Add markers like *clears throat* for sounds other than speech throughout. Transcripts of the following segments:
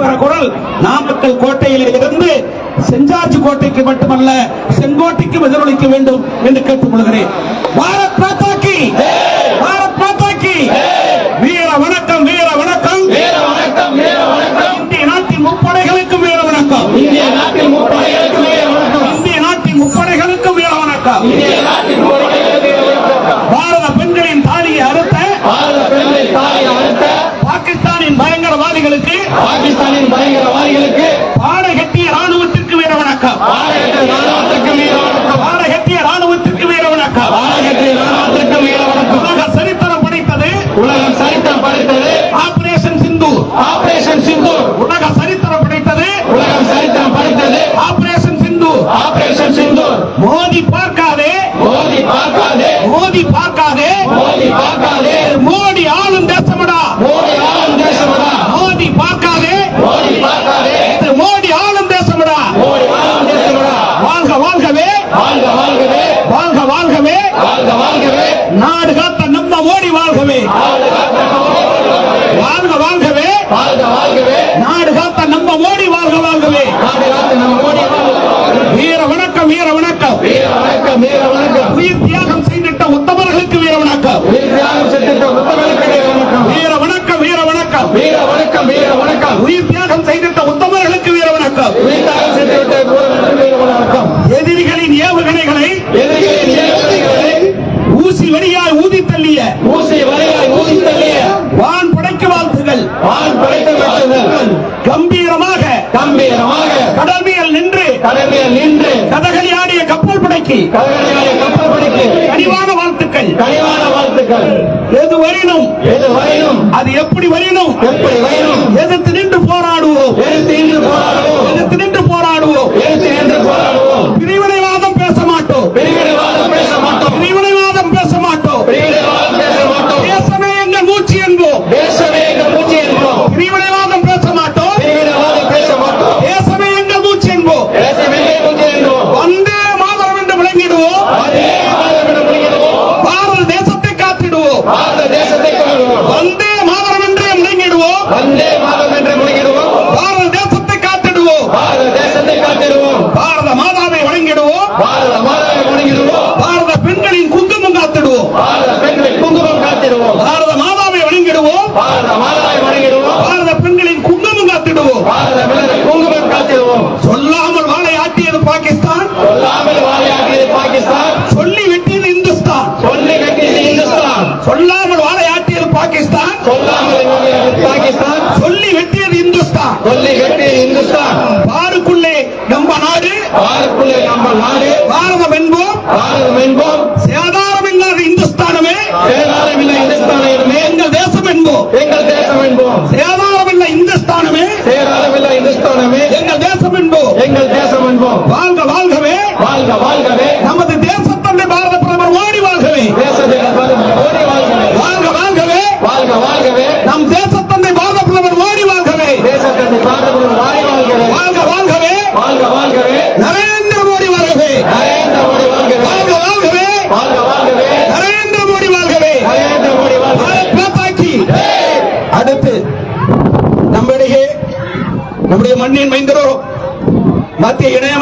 எழுப்புகிற குரல் நாமக்கல் கோட்டையிலே இருந்து செஞ்சார்ஜி கோட்டைக்கு மட்டுமல்ல செங்கோட்டைக்கு எதிரொலிக்க வேண்டும் என்று கேட்டுக் கொள்கிறேன் பாரத் மாதாக்கி பாரத் மாதாக்கி வீர வணக்கம் வீர வணக்கம்! இந்திய நாட்டின் முப்படைகளுக்கும் வீர வணக்கம்! இந்திய நாட்டின் முப்படைகளுக்கும் வீர வணக்கம்! பாகிஸ்தானின் பயங்கரவாதிகளுக்கு கடலில் நின்று கதகளி ஆடிய கப்பல் படைக்கு கதகளி ஆடிய கப்பல் படைக்கு கனிவான வாழ்த்துக்கள். கனிவான வாழ்த்துக்கள். எது வரையணும் எது வரையணும் அது எப்படி வரையணும் எப்படி வரையினும் கொல்லி கட்டி இந்துஸ்தான். பாருக்குள்ள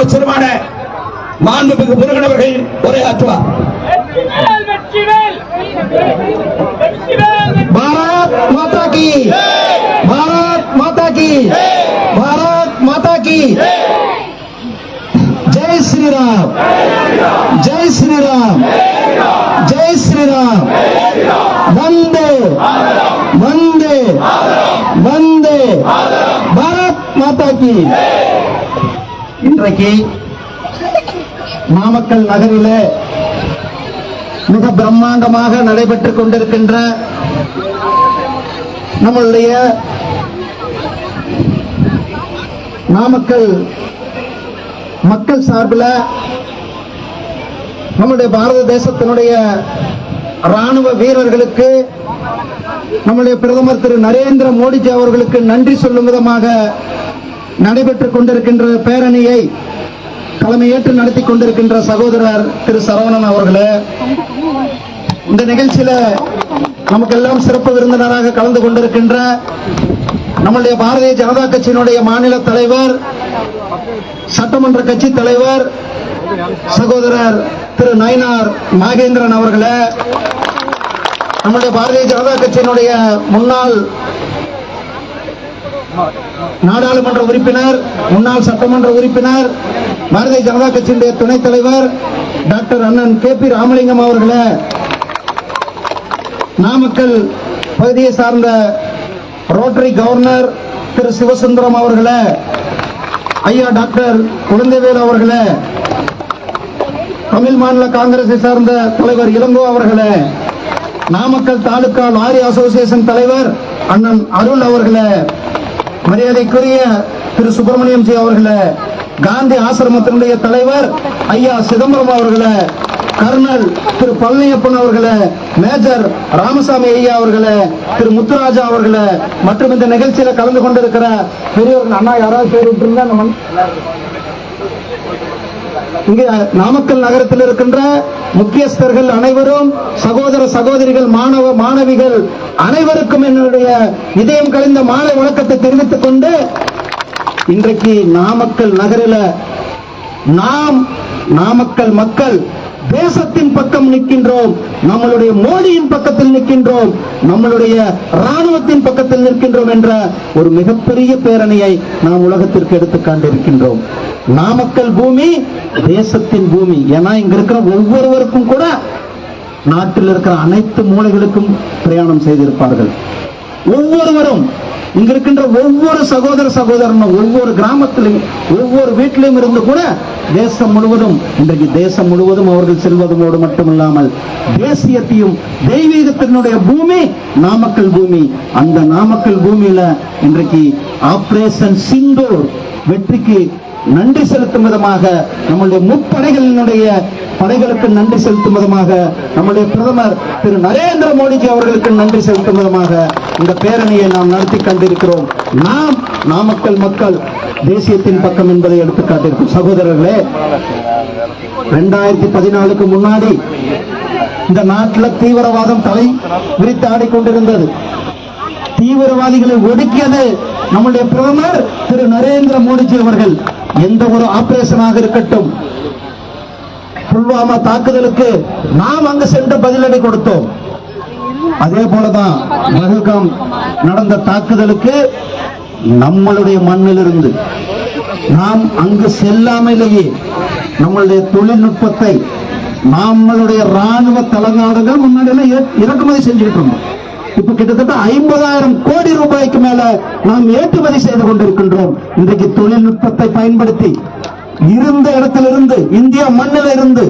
அமைச்சருமான மாண்புமிகு முருகன் அவர்கள் உரையாற்றுவார் பாரத் மாதா கி பாரத் மாதா கி பாரத் மாதா கி ஜெய் ஸ்ரீராம் ஜெய் ஸ்ரீராம் ஜெய் ஸ்ரீராம் வந்தே வந்தே வந்தே பாரத் மாதா கி இன்றைக்கு நாமக்கல் நகரில மிக பிரம்மாண்டமாக நடைபெற்றுக் கொண்டிருக்கின்ற நம்மளுடைய நாமக்கல் மக்கள் சார்பில் நம்முடைய பாரத தேசத்தினுடைய ராணுவ வீரர்களுக்கு நம்முடைய பிரதமர் திரு நரேந்திர மோடிஜி அவர்களுக்கு நன்றி சொல்லும் விதமாக நடைபெற்றுக் கொண்டிருக்கின்ற பேரணியை தலைமையேற்று நடத்தி கொண்டிருக்கின்ற சகோதரர் திரு சரவணன் அவர்களே இந்த நிகழ்ச்சியில நமக்கெல்லாம் சிறப்பு விருந்தினராக கலந்து கொண்டிருக்கின்ற நம்முடைய பாரதிய ஜனதா கட்சியினுடைய மாநில தலைவர் சட்டமன்ற கட்சி தலைவர் சகோதரர் திரு நயனார் நாகேந்திரன் அவர்களே நம்முடைய பாரதிய ஜனதா கட்சியினுடைய முன்னாள் நாடாளுமன்ற உறுப்பினர் முன்னாள் சட்டமன்ற உறுப்பினர் பாரதிய ஜனதா கட்சியினுடைய துணைத் தலைவர் டாக்டர் அண்ணன் கே பி ராமலிங்கம் அவர்களை நாமக்கல் பகுதியை சார்ந்த ரோட்டரி கவர்னர் திரு சிவசுந்தரம் அவர்களை ஐயா டாக்டர் குழந்தைவேல் அவர்களை தமிழ் மாநில காங்கிரஸை சார்ந்த தலைவர் இளங்கோ அவர்களை நாமக்கல் தாலுகா லாரி அசோசியேஷன் தலைவர் அண்ணன் அருள் அவர்களை மரியாதைக்குரிய திரு சுப்பிரமணியம் ஜி அவர்களை காந்தி ஆசிரமத்தினுடைய தலைவர் ஐயா சிதம்பரம் அவர்களை கர்னல் திரு பழனியப்பன் அவர்களை மேஜர் ராமசாமி ஐயா அவர்களை திரு முத்துராஜா அவர்களை மற்றும் இந்த நிகழ்ச்சியில கலந்து கொண்டிருக்கிற பெரியவர்கள் அண்ணா யாராவது பேர் விட்டுருந்தா நம்ம இங்க நாமக்கல் நகரத்தில் இருக்கின்ற முக்கியஸ்தர்கள் அனைவரும் சகோதர சகோதரிகள் மாணவ மாணவிகள் அனைவருக்கும் என்னுடைய இதயம் கலைந்த மாலை வழக்கத்தை தெரிவித்துக் கொண்டு இன்றைக்கு நாமக்கல் நகரில நாம் நாமக்கல் மக்கள் தேசத்தின் பக்கம் நிற்கின்றோம் நம்மளுடைய மோடியின் பக்கத்தில் நிற்கின்றோம் நம்மளுடைய ராணுவத்தின் பக்கத்தில் நிற்கின்றோம் என்ற ஒரு மிகப்பெரிய பேரணியை நாம் உலகத்திற்கு எடுத்துக் காண்டிருக்கின்றோம் நாமக்கல் பூமி தேசத்தின் பூமி. ஏன்னா இங்க இருக்கிற ஒவ்வொருவருக்கும் கூட நாட்டில் இருக்கிற அனைத்து மூலைகளுக்கும் பிரயாணம் செய்திருப்பார்கள். ஒவ்வொருவரும் இங்க இருக்கின்ற ஒவ்வொரு சகோதர சகோதரனும் ஒவ்வொரு கிராமத்திலும் ஒவ்வொரு வீட்டிலும் இருந்து கூட தேசம் முழுவதும் இன்றைக்கு தேசம் முழுவதும் அவர்கள் செல்வதோடு மட்டுமில்லாமல் தேசியத்தையும் தெய்வீகத்தினுடைய பூமி நாமக்கல் பூமி. அந்த நாமக்கல் பூமியில இன்றைக்கு ஆபரேஷன் சிந்தூர் வெற்றிக்கு நன்றி செலுத்தும் விதமாக நம்முடைய முப்படைகளினுடைய படைகளுக்கு நன்றி செலுத்தும் விதமாக நம்முடைய பிரதமர் திரு நரேந்திர மோடிஜி அவர்களுக்கு நன்றி செலுத்தும் விதமாக இந்த பேரணியை நாம் நடத்தி கண்டிருக்கிறோம். நாம் நாமக்கல் மக்கள் தேசியத்தின் பக்கம் என்பதை எடுத்துக்காட்டிருக்கும் சகோதரர்களே ரெண்டாயிரத்தி பதினாலுக்கு முன்னாடி இந்த நாட்டில் தீவிரவாதம் தலை விரித்து ஆடிக்கொண்டிருந்தது. தீவிரவாதிகளை ஒடுக்கியது நம்முடைய பிரதமர் திரு நரேந்திர மோடிஜி அவர்கள். எந்த ஒரு ஆபரேஷனாக இருக்கட்டும். புல்வாமா தாக்குதலுக்கு நாம் அங்கு சென்று பதிலடி கொடுத்தோம். அதே போலதான் பகல்காம் நடந்த தாக்குதலுக்கு நம்மளுடைய மண்ணிலிருந்து நாம் அங்கு செல்லாமலேயே நம்மளுடைய தொழில்நுட்பத்தை நம்மளுடைய ராணுவ தலைநாடுகள் முன்னாடி எல்லாம் இற- இறக்குமதி செஞ்சுட்டு இருந்தோம். கிட்டத்தட்ட ஐம்பதாயிரம் கோடி ரூபாய்க்கு மேல நாம் ஏற்றுமதி செய்து கொண்டிருக்கின்றோம். இன்றைக்கு தொழில்நுட்பத்தை பயன்படுத்தி இருந்த இடத்திலிருந்து இந்திய மண்ணில் இருந்து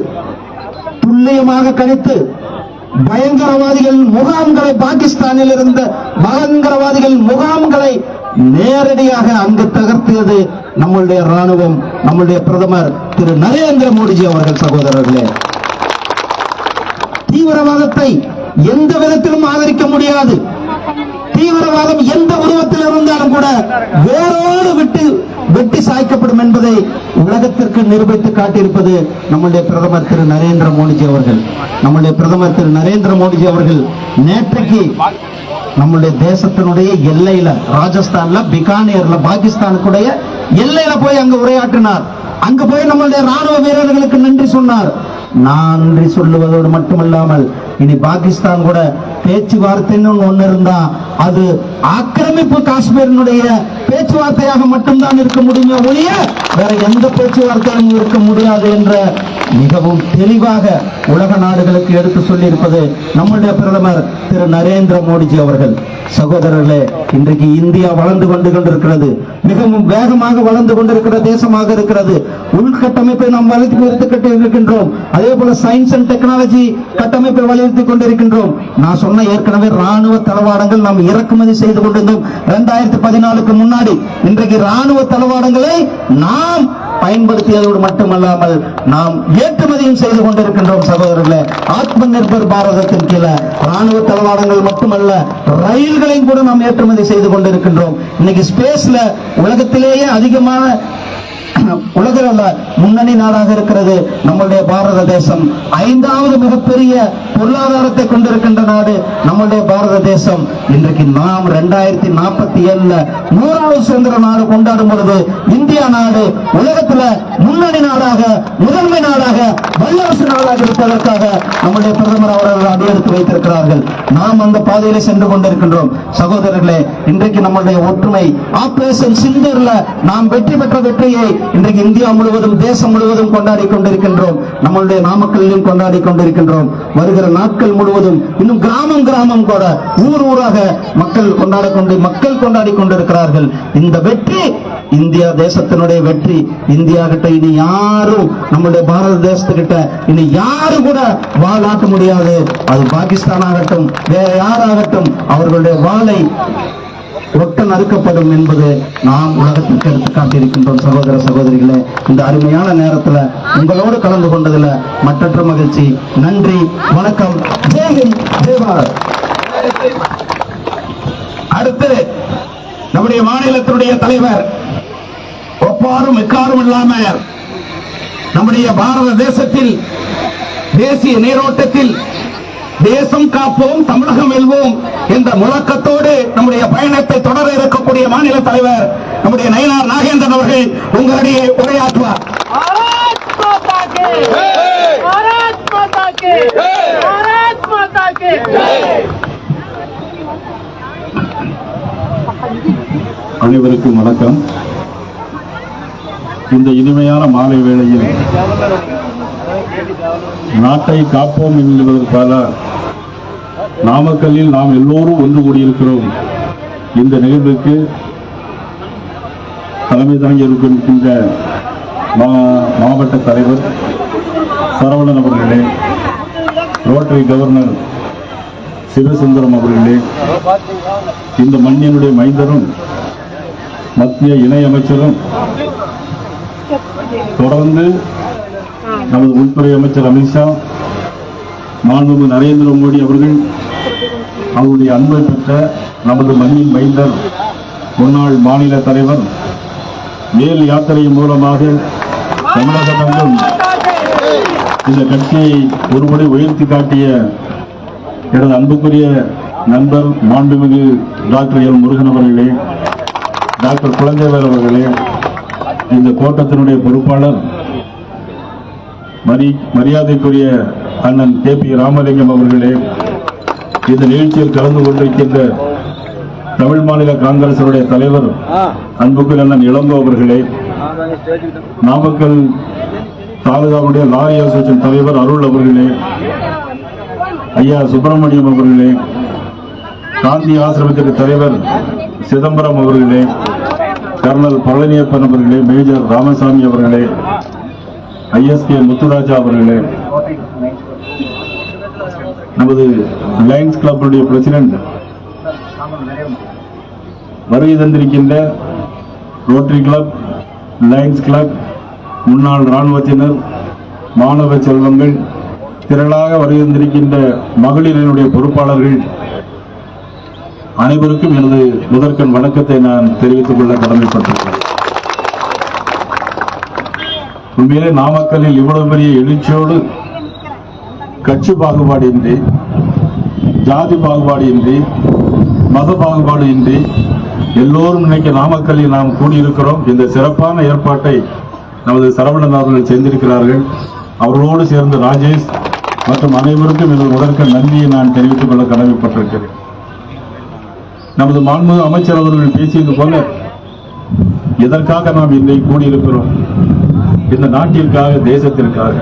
துல்லியமாக கணித்து பயங்கரவாதிகள் முகாம்களை பாகிஸ்தானில் இருந்த பயங்கரவாதிகள் முகாம்களை நேரடியாக அங்கு தகர்த்தியது நம்மளுடைய ராணுவம் நம்முடைய பிரதமர் திரு நரேந்திர மோடிஜி அவர்கள் சகோதரர்களே. தீவிரவாதத்தை எந்த விதத்திலும் ஆதரிக்க முடியாது. தீவிரவாதம் எந்த உருவத்தில் இருந்தாலும் கூட வேரோடு விட்டு வெட்டி சாய்க்கப்படும் என்பதை உலகத்திற்கு நிரூபித்து காட்டியிருப்பது நம்முடைய பிரதமர் திரு நரேந்திர மோடிஜி அவர்கள். நம்முடைய பிரதமர் திரு நரேந்திர மோடிஜி அவர்கள் நேற்றைக்கு நம்முடைய தேசத்தினுடைய எல்லையில ராஜஸ்தான்ல பிகானேர்ல பாகிஸ்தானுக்குடைய எல்லையில போய் அங்க உரையாற்றினார். அங்க போய் நம்மளுடைய ராணுவ வீரர்களுக்கு நன்றி சொன்னார். நன்றி சொல்லுவதோடு மட்டுமல்லாமல் இனி பாகிஸ்தான் கூட பேச்சுவார்த்தைன்னு ஒண்ணு இருந்தா அது ஆக்கிரமிப்பு காஷ்மீரினுடைய பேச்சுவார்த்தையாக மட்டும்தான் இருக்க முடியுமே ஒழிய வேற எந்த பேச்சுவார்த்தையும் இருக்க முடியாது என்ற மிகவும் தெளிவாக உலக நாடுகளுக்கு எடுத்து சொல்லியிருப்பது நம்முடைய பிரதமர் திரு நரேந்திர மோடிஜி அவர்கள். சகோதரர்களே இன்றைக்கு இந்தியா வளர்ந்து கொண்டு கொண்டிருக்கிறது. மிகவும் வேகமாக வளர்ந்து கொண்டிருக்கிற தேசமாக இருக்கிறது. உள்கட்டமைப்பை நாம் வளர்த்து உயர்த்து இருக்கின்றோம். அதே போல சயின்ஸ் அண்ட் டெக்னாலஜி கட்டமைப்பை வலியுறுத்தி கொண்டிருக்கின்றோம். நான் சொன்ன ஏற்கனவே ராணுவ தளவாடங்கள் நாம் இறக்குமதி செய்து கொண்டிருந்தோம். இரண்டாயிரத்தி பதினாலுக்கு முன்னாடி இன்றைக்கு ராணுவ தளவாடங்களை நாம் பயன்படுத்தியதோடு மட்டுமல்லாமல் நாம் ஏற்றுமதியும் செய்து கொண்டிருக்கின்றோம் சகோதரர்களே. ஆத்ம நிர்பர் பாரதத்தின் கீழே ராணுவ தளவாடங்கள் மட்டுமல்ல ரயில்களையும் கூட நாம் ஏற்றுமதி செய்து கொண்டிருக்கின்றோம். இன்னைக்கு ஸ்பேஸ்ல உலகத்திலேயே அதிகமான *clears throat* உலகில் முன்னணி நாடாக இருக்கிறது நம்முடைய பாரத தேசம். ஐந்தாவது மிகப்பெரிய பொருளாதாரத்தை கொண்டிருக்கின்ற நாடு நம்முடைய பாரத தேசம். இன்றைக்கு நாம் ரெண்டாயிரத்தி நாற்பத்தி ஏழுல நூறாவது சுதந்திர நாடு கொண்டாடும் பொழுது இந்தியா நாடு உலகத்துல முன்னணி நாடாக முதன்மை நாடாக வல்லரசு நாடாக இருப்பதற்காக நம்முடைய பிரதமர் அவர்கள் அடியெடுத்து வைத்திருக்கிறார்கள். நாம் அந்த பாதையில சென்று கொண்டிருக்கின்றோம். சகோதரர்களே இன்றைக்கு நம்முடைய ஒற்றுமை ஆபரேஷன் சிந்தர்ல நாம் வெற்றி பெற்ற வெற்றியை இன்றைக்கு இந்தியா முழுவதும் தேசம் முழுவதும் கொண்டாடி கொண்டிருக்கின்றோம். நம்மளுடைய நாமக்கல்லையும் கொண்டாடி கொண்டிருக்கின்றோம். வருகிற நாட்கள் முழுவதும் இன்னும் கிராமம் கிராமம் கூட ஊர் ஊராக மக்கள் கொண்டாட கொண்டு மக்கள் கொண்டாடி கொண்டிருக்கிறார்கள். இந்த வெற்றி இந்தியா தேசத்தினுடைய வெற்றி இந்தியா கிட்ட இனி யாரும் நம்முடைய பாரத தேசத்துக்கிட்ட இனி யாரும் கூட வாழாக்க முடியாது. அது பாகிஸ்தான் ஆகட்டும் வேற யாராகட்டும் அவர்களுடைய வாளை ஒட்ட நறுக்கப்படும் என்பது நாம் உலகத்திற்கு எடுத்து காட்டியிருக்கின்றோம் சகோதர சகோதரிகளே. இந்த அருமையான நேரத்துல உங்களோடு கலந்து கொண்டதுல மற்றற்ற மகிழ்ச்சி. நன்றி வணக்கம். ஜெய்ஹிந்த் ஜெய் அடுத்து நம்முடைய மாநிலத்தினுடைய தலைவர் ஒப்பாரும் எக்காரும் இல்லாம நம்முடைய பாரத தேசத்தில் தேசிய நீரோட்டத்தில் தேசம் காப்போம் தமிழகம் வெல்வோம் என்ற முழக்கத்தோடு நம்முடைய பயணத்தை தொடர இருக்கக்கூடிய மாநில தலைவர் நம்முடைய நயனார் நாகேந்திரன் அவர்கள் உங்களுடைய உரையாற்றுவார். அனைவருக்கும் வணக்கம். இந்த இனிமையான மாலை வேளையில் நாட்டை காப்போம் என்பதற்காக நாமக்கல்லில் நாம் எல்லோரும் ஒன்று கூடியிருக்கிறோம். இந்த நிகழ்வுக்கு தலைமை தாங்கி இருக்கின்ற மா- மாவட்ட தலைவர் சரவணன் அவர்களே ரோட்டரி கவர்னர் சிவசுந்தரம் அவர்களே இந்த மண்ணினுடைய மைந்தரும் மத்திய இணையமைச்சரும் தொடர்ந்து நமது உள்துறை அமைச்சர் அமித்ஷா மாண்புமிகு நரேந்திர மோடி அவர்கள் அவருடைய அன்பை பெற்ற நமது மண்ணின் மைந்தர் முன்னாள் மாநில தலைவர் மேல் யாத்திரை மூலமாக தமிழகமெங்கும் இந்த கட்சியை ஒருபடி உயர்த்தி காட்டிய எனது அன்புக்குரிய நண்பர் மாண்புமிகு டாக்டர் எல் முருகன் அவர்களே டாக்டர் குழந்தைவர் அவர்களே இந்த கோட்டத்தினுடைய பொறுப்பாளர் மரி மரியாதைக்குரிய அண்ணன் கே பி ராமலிங்கம் அவர்களே இந்த நிகழ்ச்சியில் கலந்து கொண்டிருக்கின்ற தமிழ் மாநில காங்கிரசினுடைய தலைவர் அன்புக்குரிய அண்ணன் இளங்கோ அவர்களே நாமக்கல் தாலுகாவுடைய லாரி அசோசியேஷன் தலைவர் அருள் அவர்களே ஐயா சுப்பிரமணியம் அவர்களே காந்தி ஆசிரமத்திற்கு தலைவர் சிதம்பரம் அவர்களே கர்னல் பழனியப்பன் அவர்களே மேஜர் ராமசாமி அவர்களே ஐஎஸ்கே முத்துராஜா அவர்களே நமது லயன்ஸ் கிளப்புடைய பிரசிடென்ட் வருகை தந்திருக்கின்ற ரோட்டரி கிளப் லயன்ஸ் கிளப் முன்னாள் இராணுவத்தினர் மாணவ செல்வங்கள் திரளாக வருகை தந்திருக்கின்ற மகளிரினுடைய பொறுப்பாளர்கள் அனைவருக்கும் எனது முதற்கண் வணக்கத்தை நான் தெரிவித்துக் கொள்ள கடமைப்பட்டிருக்கிறேன். உண்மையிலே நாமக்கல்லில் இவ்வளவு பெரிய எழுச்சியோடு கட்சி பாகுபாடு இன்றி ஜாதி பாகுபாடு இன்றி மத பாகுபாடு இன்றி எல்லோரும் இன்னைக்கு நாமக்கல்லில் நாம் கூடியிருக்கிறோம். இந்த சிறப்பான ஏற்பாட்டை நமது சரவணன் அவர்கள் செய்திருக்கிறார்கள். அவர்களோடு சேர்ந்து ராஜேஷ் மற்றும் அனைவருக்கும் எனது முதற்க நன்றியை நான் தெரிவித்துக் கொள்ள கடமைப்பட்டிருக்கிறேன். நமது மாண்புமிகு அமைச்சர் அவர்கள் பேசியது போல எதற்காக நாம் இன்றைக்கு கூடியிருக்கிறோம்? இந்த நாட்டிற்காக தேசத்திற்காக.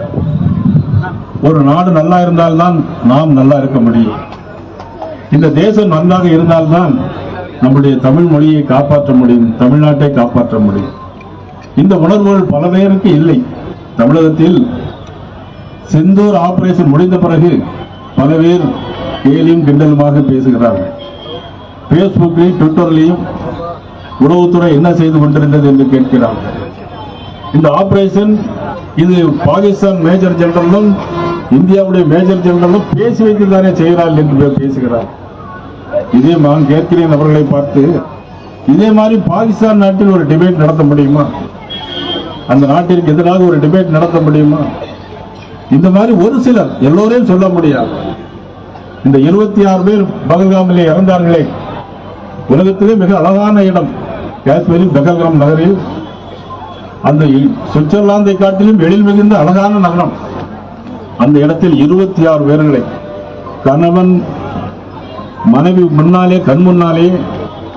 ஒரு நாடு நல்லா இருந்தால்தான் நாம் நல்லா இருக்க முடியும். இந்த தேசம் நன்றாக இருந்தால்தான் நம்முடைய தமிழ் மொழியை காப்பாற்ற முடியும் தமிழ்நாட்டை காப்பாற்ற முடியும். இந்த உணர்வுகள் பல பேருக்கு இல்லை. தமிழகத்தில் செந்தூர் ஆபரேஷன் முடிந்த பிறகு பல பேர் கேலியும் கிண்டலுமாக பேசுகிறார்கள். பேஸ்புக்கில் ட்விட்டர்லையும் உளவுத்துறை என்ன செய்து கொண்டிருந்தது என்று கேட்கிறார்கள் இந்த ஆபரேஷன் இது பாகிஸ்தான் மேஜர் ஜெனரலும் இந்தியாவுடைய மேஜர் ஜெனரலும் பேசி வைத்து தானே செய்கிறார்கள் என்று பேசுகிறார். இதே நான் கேட்கிறேன் அவர்களை பார்த்து இதே மாதிரி பாகிஸ்தான் நாட்டில் ஒரு டிபேட் நடத்த முடியுமா? அந்த நாட்டிற்கு எதிராக ஒரு டிபேட் நடத்த முடியுமா? இந்த மாதிரி ஒரு சிலர் எல்லோரையும் சொல்ல முடியாது. இந்த இருபத்தி ஆறு பேர் பகல்காமிலே இறந்தார்களே உலகத்திலே மிக அழகான இடம். காஷ்மீரின் பெகல்கிராம் நகரில் அந்த சுவிட்சர்லாந்தை காட்டிலும் எழில் மிகுந்த அழகான நகரம். அந்த இடத்தில் இருபத்தி ஆறு பேர்களை கணவன் மனைவி முன்னாலே கண் முன்னாலே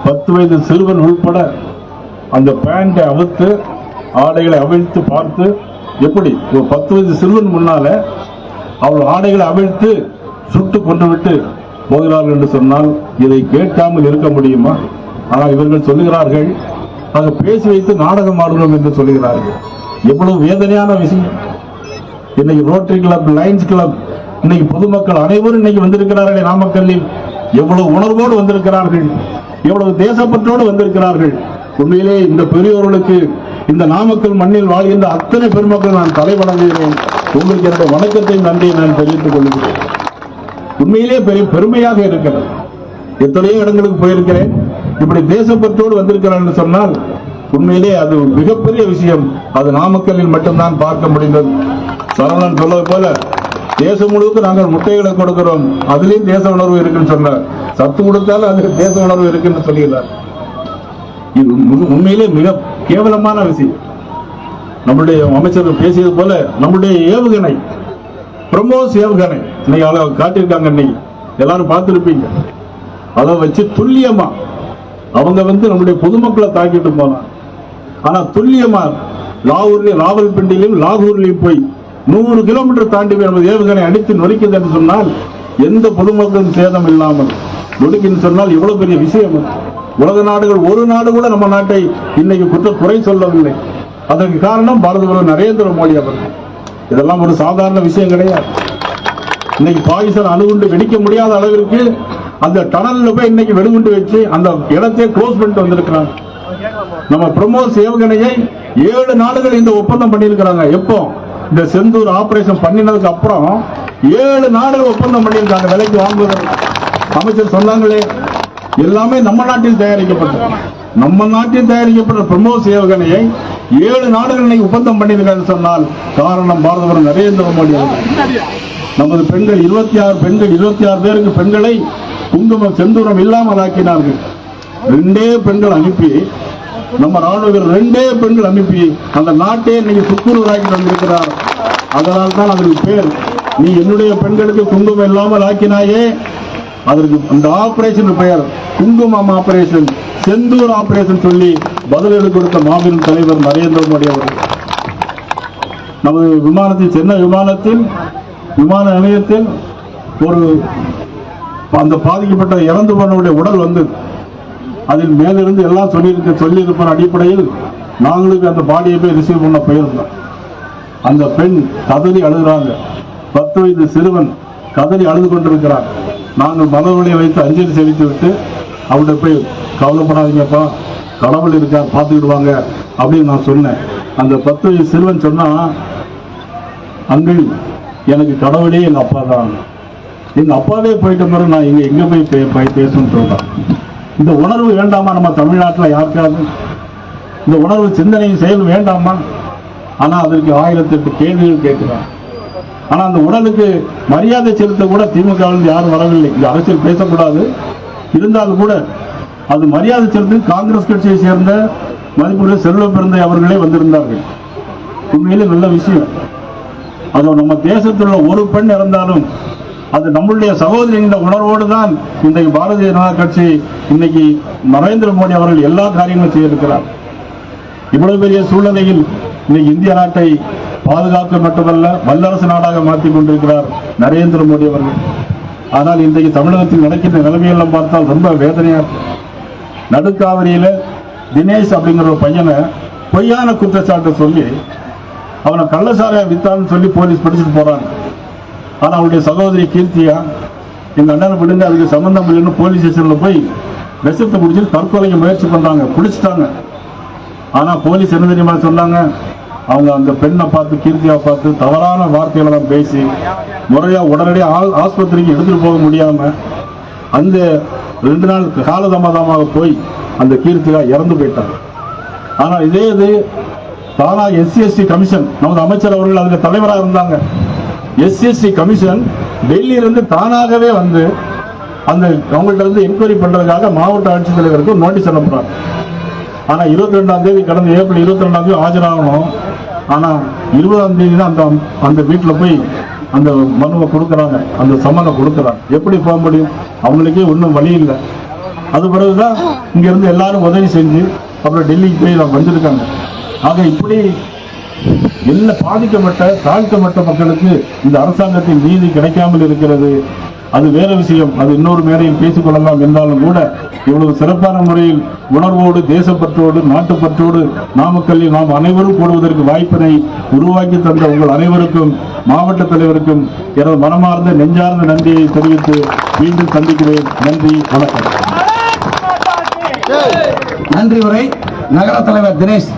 பத்து வயது சிறுவன் உள்பட அந்த பேண்டை அவிழ்த்து ஆடைகளை அவிழ்த்து பார்த்து எப்படி? ஒரு பத்து வயது சிறுவன் முன்னால அவள் ஆடைகளை அவிழ்த்து சுட்டு கொண்டு விட்டு போகிறார்கள் என்று சொன்னால் இதை கேட்காமல் இருக்க முடியுமா? ஆனால் இவர்கள் சொல்லுகிறார்கள் நாங்கள் பேசி வைத்து நாடகம் ஆடுகிறோம் என்று சொல்லுகிறார்கள். எவ்வளவு வேதனையான விஷயம். இன்னைக்கு ரோட்டரி கிளப் லைன்ஸ் கிளப் இன்னைக்கு பொதுமக்கள் அனைவரும் இன்னைக்கு வந்திருக்கிறார்கள் நாமக்கல்லில். எவ்வளவு உணர்வோடு வந்திருக்கிறார்கள். எவ்வளவு தேசப்பற்றோடு வந்திருக்கிறார்கள். உண்மையிலே இந்த பெரியோர்களுக்கு இந்த நாமக்கல் மண்ணில் வாழ்கின்ற அத்தனை பெருமக்கள் நான் தலைவணங்குகிறேன். உங்களுக்கு என்னுடைய வணக்கத்தையும் நன்றியை நான் தெரிவித்துக் கொள்கிறேன். உண்மையிலே பெரிய பெருமையாக இருக்கிறது. எத்தனையோ இடங்களுக்கு போயிருக்கிறேன். இப்படி தேசப்பற்றோடு வந்திருக்கிறான்னு சொன்னால் உண்மையிலே அது மிகப்பெரிய விஷயம். அது நாமக்கல்லில் மட்டும்தான் பார்க்க முடிந்தது. சரவணன் சொல்வது போல தேசம் முழுக்க நாங்கள் முட்டைகளை கொடுக்கிறோம். அதுலேயும் தேச உணர்வு இருக்குன்னு சொன்னார். சத்து கொடுத்தாலும் அது தேச உணர்வு இருக்குன்னு சொல்லுகிறார் இது உண்மையிலே மிக கேவலமான விஷயம். நம்முடைய அமைச்சர் பேசியது போல நம்முடைய ஏவுகணை பிரமோஸ் ஏவுகணை. இன்னைக்கு அதை காட்டியிருக்காங்க இன்னைக்கு. எல்லாரும் பார்த்துருப்பீங்க. அதை வச்சு துல்லியமா அவங்க வந்து நம்முடைய பொதுமக்களை தாக்கிட்டு போனாங்க. ஆனா துல்லியமா லாகூர்லயும் ராவல்பிண்டிலையும் லாகூர்லயும் போய் நூறு கிலோமீட்டர் தாண்டி போய் நமது ஏவுகணை அடித்து நொறுக்குது என்று சொன்னால் எந்த பொதுமக்களும் சேதம் இல்லாமல் நொறுக்குன்னு சொன்னால் இவ்வளவு பெரிய விஷயம். உலக நாடுகள் ஒரு நாடு கூட நம்ம நாட்டை இன்னைக்கு குற்ற குறை சொல்லவில்லை. அதற்கு காரணம் பாரத பிரதமர் நரேந்திர மோடி அவர்கள். இதெல்லாம் ஒரு சாதாரண விஷயம் கிடையாது. இன்னைக்கு பாகிஸ்தான் அணுகுண்டு வெடிக்க முடியாத அளவிற்கு அந்த டனல்ல போய் இன்னைக்கு வெடிகுண்டு வச்சு அந்த இடத்தையே க்ளோஸ் பண்ணிட்டு வந்திருக்கிறாங்க. நம்ம பிரமோத் சேவகனையை ஏழு நாடுகள் இந்த ஒப்பந்தம் பண்ணியிருக்கிறாங்க. எப்போ? இந்த செந்தூர் ஆபரேஷன் பண்ணினதுக்கு அப்புறம் ஏழு நாடுகள் ஒப்பந்தம் பண்ணியிருக்காங்க. விலைக்கு வாங்குவதற்கு. அமைச்சர் சொன்னாங்களே எல்லாமே நம்ம நாட்டில் தயாரிக்கப்பட்டது. நம்ம நாட்டில் தயாரிக்கப்பட்ட பிரமோஸ் ஏவுகணையை ஏழு நாடுகள் ஒப்பந்தம் பண்ணியிருக்காங்கன்னு சொன்னால் காரணம் பாரத நரேந்திர மோடி நமது பெண்கள் இருபத்தி ஆறு பெண்கள் இருபத்தி ஆறு பேருக்கு பெண்களை குங்குமம் செந்தூரம் இல்லாமல் ஆக்கினார்கள். ரெண்டே பெண்கள் அனுப்பி நம்ம ராணுவ வீரர் ரெண்டே பெண்கள் அனுப்பி அந்த நாட்டே இன்னைக்கு சுக்குநூறாக்கி வந்திருக்கிறார் அதனால் தான் அதற்கு பேர். நீ என்னுடைய பெண்களுக்கு குங்குமம் இல்லாமல் ஆக்கினாயே அதற்கு அந்த ஆபரேஷன் பெயர் குங்குமம் ஆபரேஷன் செந்தூர் ஆபரேஷன் சொல்லி பதிலடி கொடுத்த மாபெரும் தலைவர் நரேந்திர மோடி அவர்கள். நமது விமானத்தில் சென்னை விமானத்தில் விமான நிலையத்தில் ஒரு அந்த பாதிக்கப்பட்ட இறந்து போனவருடைய உடல் வந்து அதில் மேலிருந்து எல்லாம் சொல்லியிருக்க சொல்லியிருப்ப அடிப்படையில் நாங்களுக்கு அந்த பாடியை போய் ரிசீவ் பண்ண போயிருந்தோம். அந்த பெண் கதறி அழுகிறாங்க. பத்து வயது சிறுவன் கதறி அழுது கொண்டிருக்கிறார் நாங்கள் மலர்வழியை வைத்து அஞ்சலி செலுத்தி விட்டு அவர்கிட்ட போய் கவலைப்படாதீங்கப்பா கடவுள் இருக்கார் பார்த்துக்கிடுவாங்க அப்படின்னு நான் சொன்னேன். அந்த பத்து வயது சிறுவன் சொன்னால் அங்கிள் எனக்கு கடவுளே எங்கள் அப்பா தான். எங்கள் அப்பாவே போயிட்ட பிறகு நான் இங்கே எங்கே போய் பே- போய் பேசணும்னு சொல்கிறேன் இந்த உணர்வு வேண்டாமா? நம்ம தமிழ்நாட்டில் யாருக்காவது? இந்த உணர்வு சிந்தனையும் செயல் வேண்டாமா? ஆனால் அதற்கு ஆயிரத்தி எட்டு கேள்விகள் கேட்குறான். ஆனால் அந்த உடலுக்கு மரியாதை செலுத்த கூட திமுக யாரும் வரவில்லை. இந்த அரசியல் பேசக்கூடாது. இருந்தாலும் கூட அது மரியாதை செலுத்து காங்கிரஸ் கட்சியை சேர்ந்த மதிப்புள்ள செல்வ பிறந்தை அவர்களே வந்திருந்தார்கள். உண்மையிலே நல்ல விஷயம். அது நம்ம தேசத்தில் உள்ள ஒரு பெண் இறந்தாலும் அது நம்மளுடைய சகோதரி உணர்வோடு தான் இன்றைக்கு பாரதிய ஜனதா கட்சி இன்னைக்கு நரேந்திர மோடி அவர்கள் எல்லா காரியங்களும் செய்திருக்கிறார். இவ்வளவு பெரிய சூழ்நிலையில் இன்னைக்கு இந்திய நாட்டை பாதுகாக்க மட்டுமல்ல வல்லரசு நாடாக மாற்றிக் கொண்டிருக்கிறார் நரேந்திர மோடி அவர்கள். ஆனால் இன்றைக்கு தமிழகத்தில் நடக்கின்ற நிலைமையெல்லாம் பார்த்தால் ரொம்ப வேதனையா இருக்கும் நடுக்காவிரியில தினேஷ் அப்படிங்கிற ஒரு பையனை பொய்யான குற்றச்சாட்டை சொல்லி அவனை கள்ளசாலையை வித்தான்னு சொல்லி போலீஸ் பிடிச்சிட்டு போறாங்க. ஆனா அவனுடைய சகோதரி கீர்த்தியா எங்கள் அண்ணனை விடுங்க அதுக்கு சம்பந்தம் இல்லைன்னு போலீஸ் ஸ்டேஷன்ல போய் விஷத்தை குடிச்சிட்டு தற்கொலைக்கு முயற்சி பண்றாங்க. பிடிச்சிட்டாங்க. ஆனா போலீஸ் என்ன தெரியுமா சொன்னாங்க? அவங்க அந்த பெண்ணை பார்த்து கீர்த்தியா பார்த்து தவறான வார்த்தைகளை தான் பேசி முறையா உடனடியாக ஆஸ்பத்திரிக்கு எடுத்துட்டு போக முடியாம அந்த ரெண்டு நாள் காலதாமதமாக போய் அந்த கீர்த்திகா இறந்து போயிட்டாங்க. ஆனா இதே இது தானா எஸ்சிஎஸ்டி கமிஷன் நமது அமைச்சர் அவர்கள் அதுல தலைவராக இருந்தாங்க. எஸ்சிஎஸ்டி கமிஷன் டெல்லியிலிருந்து தானாகவே வந்து அந்த அவங்கள்ட்ட இருந்து என்கொயரி பண்றதுக்காக மாவட்ட ஆட்சித்தலைவருக்கு நோட்டீஸ் அனுப்புறாங்க. ஆனா இருபத்தி ரெண்டாம் தேதி கடந்த ஏப்ரல் இருபத்தி ரெண்டாம் தேதி ஆஜராகணும். ஆனா இருபதாம் தேதி தான் அந்த அந்த வீட்டுல போய் அந்த மனுவை கொடுக்குறாங்க. அந்த சம்மனை கொடுக்குறாங்க. எப்படி போக முடியும்? அவங்களுக்கே ஒன்றும் வழி இல்லை. அது பிறகுதான் இங்க இருந்து எல்லாரும் உதவி செஞ்சு அப்புறம் டெல்லிக்கு போய் அவங்க வந்திருக்காங்க. ஆக இப்படி என்ன பாதிக்கப்பட்ட தாழ்த்தப்பட்ட மக்களுக்கு இந்த அரசாங்கத்தின் நீதி கிடைக்காமல் இருக்கிறது? அது வேறு விஷயம். அது இன்னொரு மேடையில் பேசிக்கொள்ளலாம் என்றாலும் கூட இவ்வளவு சிறப்பான முறையில் உணர்வோடு தேசப்பற்றோடு நாட்டுப்பற்றோடு நாமக்கல்லில் நாம் அனைவரும் போடுவதற்கு வாய்ப்பினை உருவாக்கி தந்த உங்கள் அனைவருக்கும் மாவட்ட தலைவருக்கும் எனது மனமார்ந்த நெஞ்சார்ந்த நன்றியை தெரிவித்து மீண்டும் சந்திக்கிறேன். நன்றி வணக்கம். நன்றி உரை. நகர தலைவர் தினேஷ்.